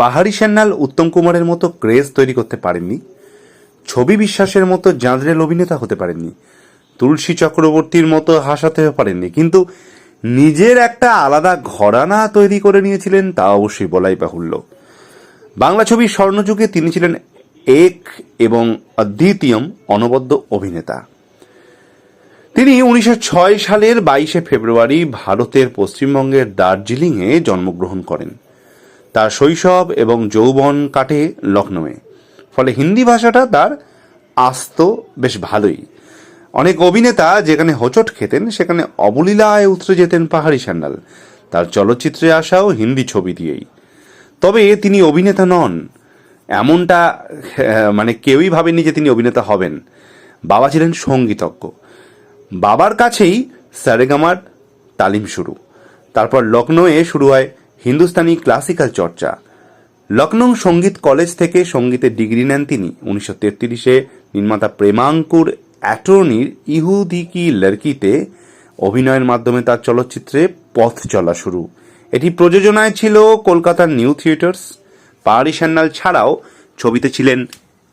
পাহাড়ি সান্যাল উত্তম কুমারের মতো ক্রেজ তৈরি করতে পারেননি, ছবি বিশ্বাসের মতো জাঁদরেল অভিনেতা হতে পারেননি, তুলসী চক্রবর্তীর মতো হাসাতেও পারেননি, কিন্তু নিজের একটা আলাদা ঘরানা তৈরি করে নিয়েছিলেন তা অবশ্যই বলাই বাহুল্য। বাংলা ছবির স্বর্ণযুগে তিনি ছিলেন এক এবং অদ্বিতীয়ম অনবদ্য অভিনেতা। তিনি উনিশশো ছয় সালের বাইশে ফেব্রুয়ারি ভারতের পশ্চিমবঙ্গের দার্জিলিংয়ে জন্মগ্রহণ করেন। তার শৈশব এবং যৌবন কাটে লখনৌয়ে। ফলে হিন্দি ভাষাটা তার আস্ত বেশ ভালোই। অনেক অভিনেতা যেখানে হোঁচট খেতেন, সেখানে অবলীলায় উতরে যেতেন পাহাড়ি স্যান্ডাল। তার চলচ্চিত্রে আসাও হিন্দি ছবি দিয়েই। তবে তিনি অভিনেতা নন। এমনটা মানে কেউই ভাবেনি যে তিনি অভিনেতা হবেন। বাবা ছিলেন সঙ্গীতজ্ঞ। বাবার কাছেই সারেগামার তালিম শুরু। তারপর লখনৌয়ে শুরু হয় হিন্দুস্তানি ক্লাসিক্যাল চর্চা। লখনৌ সংগীত কলেজ থেকে সঙ্গীতের ডিগ্রি নেন তিনি। উনিশশো তেত্রিশে নির্মাতা প্রেমাঙ্কুর অ্যাটর্নির ইহুদি কি লড়কিতে অভিনয়ের মাধ্যমে তার চলচ্চিত্রে পথ চলা শুরু। এটি প্রযোজনায় ছিল কলকাতার নিউ থিয়েটার্স। পাহাড়ি সান্যাল ছাড়াও ছবিতে ছিলেন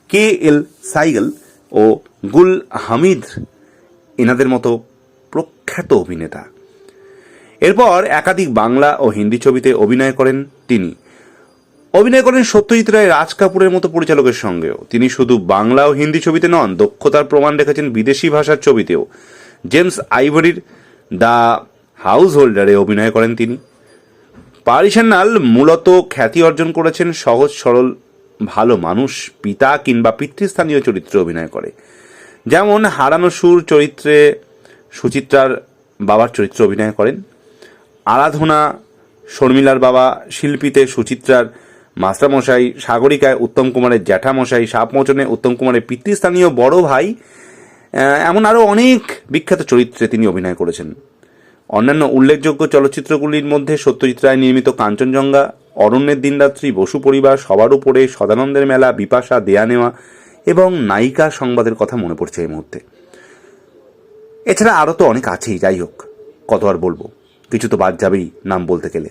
কে এল সাইগল ও গুল হামিদ। এনাদের মতো প্রখ্যাত অভিনেতা। এরপর একাধিক বাংলা ও হিন্দি ছবিতে অভিনয় করেন তিনি। অভিনয় করেন সত্যজিৎ রায়, রাজ কাপুরের মতো পরিচালকের সঙ্গেও। তিনি শুধু বাংলা ও হিন্দি ছবিতে নন, দক্ষতার প্রমাণ রেখেছেন বিদেশি ভাষার ছবিতেও। জেমস আইভরির দ্য হাউস হোল্ডারে অভিনয় করেন তিনি। পারিসান্নাল মূলত খ্যাতি অর্জন করেছেন সহজ, সরল, ভালো মানুষ, পিতা কিংবা পিতৃস্থানীয় চরিত্রে অভিনয় করে। যেমন হারানো সুর চরিত্রে সুচিত্রার বাবার চরিত্রে অভিনয় করেন। আরাধনা, শর্মিলার বাবা, শিল্পীতে সুচিত্রার মাস্টারমশাই, সাগরিকায় উত্তম কুমারের জ্যাঠামশাই, সাপমোচনে উত্তম কুমারের পিতৃস্থানীয় বড় ভাই এমন আরও অনেক বিখ্যাত চরিত্রে তিনি অভিনয় করেছেন। অন্যান্য উল্লেখযোগ্য চলচ্চিত্রগুলির মধ্যে সত্যজিৎ রায় নির্মিত কাঞ্চনজঙ্ঘা, অরণ্যের দিনরাত্রি, বসু পরিবার, সবার উপরে সদানন্দের মেলা, বিপাশা, দেয়া নেওয়া এবং নায়িকা সংবাদের কথা মনে পড়ছে এই মুহূর্তে। এছাড়া আরও তো অনেক আছেই, যাই হোক, কত আর বলব। কিছু তো বাদ যাবেই নাম বলতে গেলে।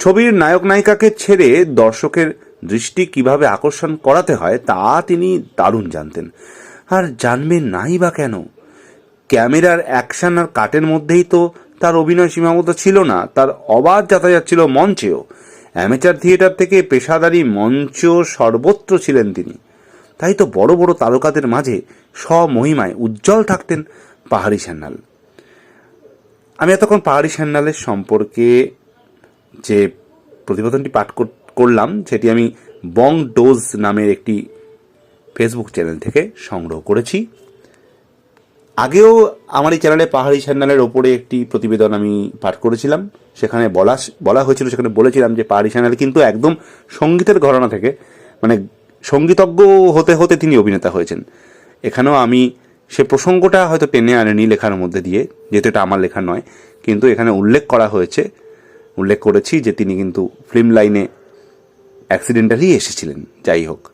ছবির নায়ক নায়িকাকে ছেড়ে দর্শকের দৃষ্টি কীভাবে আকর্ষণ করাতে হয়, তা তিনি দারুণ জানতেন। আর জানবেন নাই বা কেন? ক্যামেরার অ্যাকশন আর কাটের মধ্যেই তো তার অভিনয় সীমাবদ্ধ ছিল না, তার অবাধ যাতায়াত ছিল মঞ্চেও। অ্যামেচার থিয়েটার থেকে পেশাদারি মঞ্চ সর্বত্র ছিলেন তিনি। তাই তো বড় বড় তারকাদের মাঝে স্বমহিমায় উজ্জ্বল থাকতেন পাহাড়ি সান্যাল। আমি এতক্ষণ পাহাড়ি সান্যালের সম্পর্কে যে প্রতিবেদনটি পাঠ কর- করলাম, সেটি আমি বং ডোজ নামের একটি ফেসবুক চ্যানেল থেকে সংগ্রহ করেছি। আগেও আমার এই চ্যানেলে পাহাড়ি চ্যানেলের ওপরে একটি প্রতিবেদন আমি পাঠ করেছিলাম। সেখানে বলা বলা হয়েছিল, সেখানে বলেছিলাম যে পাহাড়ি চ্যানেল কিন্তু একদম সঙ্গীতের ঘরানা থেকে মানে সঙ্গীতজ্ঞ হতে হতে তিনি অভিনেতা হয়েছেন। এখানেও আমি সে প্রসঙ্গটা হয়তো টেনে আনেনি লেখার মধ্যে দিয়ে, যেহেতু এটা আমার লেখা নয়, কিন্তু এখানে উল্লেখ করা হয়েছে। উল্লেখ করেছি যে তিনি কিন্তু ফিল্ম লাইনে অ্যাক্সিডেন্টালি এসেছিলেন, যাই হোক।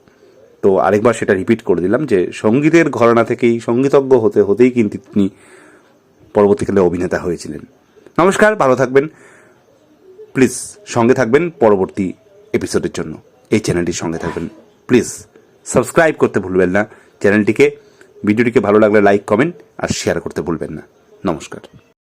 তো আরেকবার সেটা রিপিট করে দিলাম যে সঙ্গীতের ঘরানা থেকেই, সঙ্গীতজ্ঞ হতে হতেই কিন্তু তিনি পরবর্তীকালে অভিনেতা হয়েছিলেন। নমস্কার, ভালো থাকবেন। প্লিজ সঙ্গে থাকবেন পরবর্তী এপিসোডের জন্য। এই চ্যানেলটির সঙ্গে থাকবেন। প্লিজ সাবস্ক্রাইব করতে ভুলবেন না। চ্যানেলটিকে ভিডিওটিকে ভালো লাগলে লাইক কমেন্ট আর শেয়ার করতে ভুলবেন না। নমস্কার।